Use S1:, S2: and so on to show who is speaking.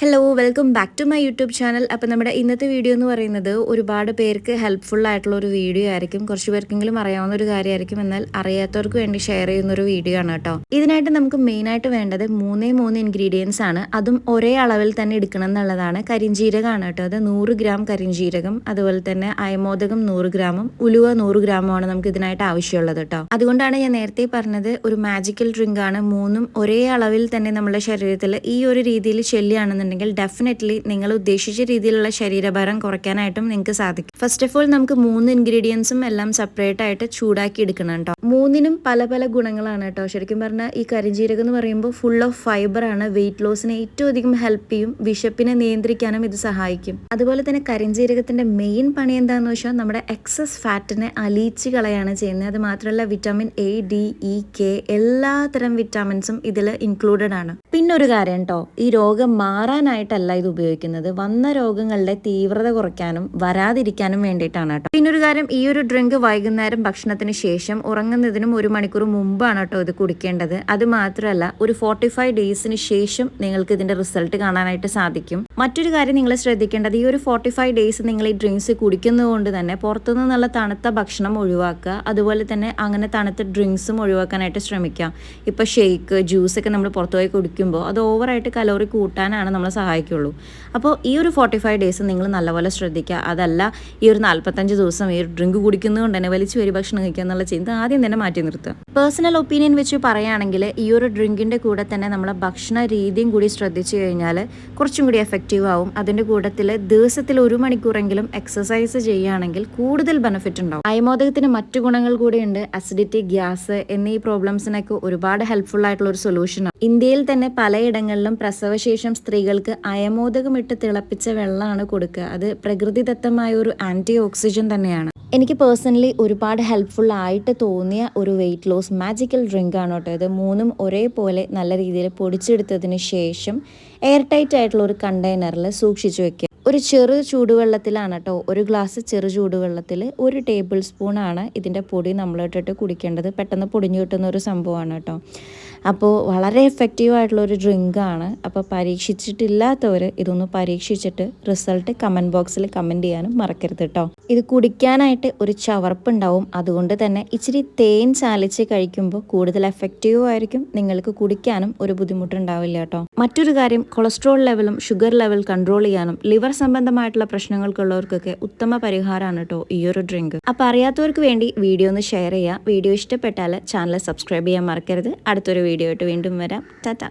S1: Hello welcome back to my YouTube channel അപ്പോൾ നമ്മുടെ ഇന്നത്തെ വീഡിയോ എന്ന് പറയുന്നത് ഒരുപാട് പേർക്ക് ഹെൽപ്ഫുൾ ആയിട്ടുള്ള ഒരു വീഡിയോ ആയിരിക്കും. കുറച്ച് പേർക്കെങ്കിലും അറിയാവുന്ന ഒരു കാര്യമായിരിക്കും. എന്നാൽ അറിയാത്തവർക്ക് വേണ്ടി ഷെയർ ചെയ്യുന്ന ഒരു വീഡിയോ ആണ് കേട്ടോ. ഇതിനായിട്ട് നമുക്ക് മെയിനായിട്ട് വേണ്ടത് മൂന്നേ മൂന്ന് ഇൻഗ്രീഡിയൻസ് ആണ്. അതും ഒരേ അളവിൽ തന്നെ എടുക്കണം എന്നുള്ളതാണ് കരിഞ്ജീരകമാണ് കേട്ടോ. അത് നൂറ് ഗ്രാം കരിഞ്ജീരകം അതുപോലെ തന്നെ അയമോദകം നൂറ് ഗ്രാമും ഉലുവ നൂറ് ഗ്രാമുമാണ് നമുക്ക് ഇതിനായിട്ട് ആവശ്യമുള്ളത് കേട്ടോ. അതുകൊണ്ടാണ് ഞാൻ നേരത്തെ പറഞ്ഞത് ഒരു മാജിക്കൽ ഡ്രിങ്ക് ആണ്. മൂന്നും ഒരേ അളവിൽ തന്നെ നമ്മുടെ ശരീരത്തിൽ ഈ ഒരു രീതിയിൽ ചെല്ലുകയാണെന്നുണ്ടെങ്കിൽ ഡെഫിനറ്റ്ലി നിങ്ങൾ ഉദ്ദേശിച്ച രീതിയിലുള്ള ശരീരഭാരം കുറയ്ക്കാനായിട്ടും നിങ്ങൾക്ക് സാധിക്കും. ഫസ്റ്റ് ഓഫ് ഓൾ നമുക്ക് മൂന്ന് ഇൻഗ്രീഡിയൻസും എല്ലാം സെപ്പറേറ്റ് ആയിട്ട് ചൂടാക്കി എടുക്കണം കേട്ടോ മൂന്നിനും പല പല ഗുണങ്ങളാണ് കേട്ടോ ശരിക്കും പറഞ്ഞാൽ ഈ കരിഞ്ജീരകം എന്ന് പറയുമ്പോൾ ഫുൾ ഓഫ് ഫൈബർ ആണ്. വെയിറ്റ് ലോസിനെ ഏറ്റവും അധികം ഹെൽപ്പ് ചെയ്യും. വിശപ്പിനെ നിയന്ത്രിക്കാനും ഇത് സഹായിക്കും. അതുപോലെ തന്നെ കരിഞ്ജീരകത്തിന്റെ മെയിൻ പണി എന്താണെന്ന് വെച്ചാൽ നമ്മുടെ എക്സസ് ഫാറ്റിനെ അലിയിച്ച് കളയാണ് ചെയ്യുന്നത്. അത് മാത്രമല്ല vitamin A D E K എല്ലാത്തരം വിറ്റാമിൻസും ഇതിൽ ഇൻക്ലൂഡഡ് ആണ്. പിന്നെ ഒരു കാര്യം കേട്ടോ ഈ രോഗം മാറാനായിട്ടല്ല ഇത് ഉപയോഗിക്കുന്നത്. വന്ന രോഗങ്ങളുടെ തീവ്രത കുറയ്ക്കാനും വരാതിരിക്കാനും വേണ്ടിയിട്ടാണ് കേട്ടോ. പിന്നെ ഒരു കാര്യം ഈ ഒരു ഡ്രിങ്ക് വൈകുന്നേരം ഭക്ഷണത്തിന് ശേഷം ഉറങ്ങുന്നതിനും ഒരു മണിക്കൂർ മുമ്പാണ് കേട്ടോ ഇത് കുടിക്കേണ്ടത്. അത് മാത്രമല്ല ഒരു ഫോർട്ടി ഫൈവ് ഡേയ്സിന് ശേഷം നിങ്ങൾക്ക് ഇതിന്റെ റിസൾട്ട് കാണാനായിട്ട് സാധിക്കും. മറ്റൊരു കാര്യം നിങ്ങൾ ശ്രദ്ധിക്കേണ്ടത് ഈ ഒരു ഫോർട്ടി ഫൈവ് ഡേയ്സ് നിങ്ങൾ ഈ ഡ്രിങ്ക്സ് കുടിക്കുന്നതുകൊണ്ട് തന്നെ പുറത്തു നിന്നുള്ള തണുത്ത ഭക്ഷണം ഒഴിവാക്കുക. അതുപോലെ തന്നെ അങ്ങനെ തണുത്ത ഡ്രിങ്ക്സും ഒഴിവാക്കാനായിട്ട് ശ്രമിക്കുക. ഇപ്പോൾ ഷേക്ക് ജ്യൂസ് ഒക്കെ നമ്മൾ പുറത്തുപോയി കുടിക്കുമ്പോൾ അത് ഓവറായിട്ട് കലോറി കൂട്ടാനാണ് നമ്മളെ സഹായിക്കുള്ളൂ. അപ്പോൾ ഈ ഒരു ഫോർട്ടി ഫൈവ് ഡേയ്സ് നിങ്ങൾ നല്ലപോലെ ശ്രദ്ധിക്കുക. അതല്ല ഈ ഒരു നാൽപ്പത്തഞ്ച് ദിവസം ഈ ഒരു ഡ്രിങ്ക് കുടിക്കുന്നതുകൊണ്ട് തന്നെ വലിച്ചു വരി ഭക്ഷണം കഴിക്കുക എന്നുള്ള ചിന്ത ആദ്യം തന്നെ മാറ്റി നിർത്തുക. പേഴ്സണൽ ഒപ്പീനിയൻ വെച്ച് പറയുകയാണെങ്കിൽ ഈ ഒരു ഡ്രിങ്കിന്റെ കൂടെ തന്നെ നമ്മളെ ഭക്ഷണ രീതിയും കൂടി ശ്രദ്ധിച്ചു കഴിഞ്ഞാൽ കുറച്ചും കൂടി എഫക്റ്റീവ് ആവും. അതിന്റെ കൂട്ടത്തിൽ ദിവസത്തിൽ ഒരു മണിക്കൂറെങ്കിലും എക്സസൈസ് ചെയ്യുകയാണെങ്കിൽ കൂടുതൽ ബെനിഫിറ്റ് ഉണ്ടാവും. അയമോദകത്തിന് മറ്റു ഗുണങ്ങൾ കൂടിയുണ്ട് അസിഡിറ്റി ഗ്യാസ് എന്നീ പ്രോബ്ലംസിനൊക്കെ ഒരുപാട് ഹെൽപ്ഫുൾ ആയിട്ടുള്ള ഒരു സൊല്യൂഷനാണ് ഇന്ത്യയിൽ തന്നെ പലയിടങ്ങളിലും പ്രസവശേഷം സ്ത്രീകൾക്ക് അയമോദകമിട്ട് തിളപ്പിച്ച വെള്ളമാണ് കൊടുക്കുക. അത് പ്രകൃതിദത്തമായ ഒരു ആന്റി ഓക്സിജൻ തന്നെയാണ്. എനിക്ക് പേഴ്സണലി ഒരുപാട് ഹെൽപ്ഫുൾ ആയിട്ട് തോന്നിയ ഒരു വെയിറ്റ് ലോസ് മാജിക്കൽ ഡ്രിങ്ക് ആണ് കേട്ടോ ഇത്. മൂന്നും ഒരേപോലെ നല്ല രീതിയിൽ പൊടിച്ചെടുത്തതിന് ശേഷം എയർ ടൈറ്റ് ആയിട്ടുള്ള ഒരു കണ്ടെയ്നറിൽ സൂക്ഷിച്ചു വെക്കുക. ഒരു ചെറു ചൂടുവെള്ളത്തിലാണ് കേട്ടോ. ഒരു ഗ്ലാസ് ചെറു ചൂടുവെള്ളത്തിൽ ഒരു ടേബിൾ സ്പൂണാണ് ഇതിന്റെ പൊടി നമ്മളിട്ടിട്ട് കുടിക്കേണ്ടത്. പെട്ടെന്ന് പൊടിഞ്ഞു കിട്ടുന്ന ഒരു സംഭവമാണ് കേട്ടോ. അപ്പോൾ വളരെ എഫക്റ്റീവ് ആയിട്ടുള്ള ഒരു ഡ്രിങ്കാണ് അപ്പോൾ പരീക്ഷിച്ചിട്ടില്ലാത്തവർ ഇതൊന്ന് പരീക്ഷിച്ചിട്ട് റിസൾട്ട് കമന്റ് ബോക്സിൽ കമന്റ് ചെയ്യാനും മറക്കരുത് കേട്ടോ. ഇത് കുടിക്കാനായിട്ട് ഒരു ചവർപ്പുണ്ടാവും. അതുകൊണ്ട് തന്നെ ഇച്ചിരി തേൻ ചാലിച്ച് കഴിക്കുമ്പോൾ കൂടുതൽ എഫക്റ്റീവ് ആയിരിക്കും. നിങ്ങൾക്ക് കുടിക്കാനും ഒരു ബുദ്ധിമുട്ടുണ്ടാവില്ല കേട്ടോ. മറ്റൊരു കാര്യം കൊളസ്ട്രോൾ ലെവലും ഷുഗർ ലെവൽ കൺട്രോൾ ചെയ്യാനും ലിവർ സംബന്ധമായിട്ടുള്ള പ്രശ്നങ്ങൾക്കുള്ളവർക്കൊക്കെ ഉത്തമ പരിഹാരമാണ് കേട്ടോ ഈ ഒരു ഡ്രിങ്ക്. അപ്പോൾ അറിയാത്തവർക്ക് വേണ്ടി വീഡിയോ ഒന്ന് ഷെയർ ചെയ്യുക വീഡിയോ ഇഷ്ടപ്പെട്ടാൽ ചാനൽ സബ്സ്ക്രൈബ് ചെയ്യാൻ മറക്കരുത്. അടുത്തൊരു വീഡിയോ ആയിട്ട് വീണ്ടും വരാം. ടാറ്റ.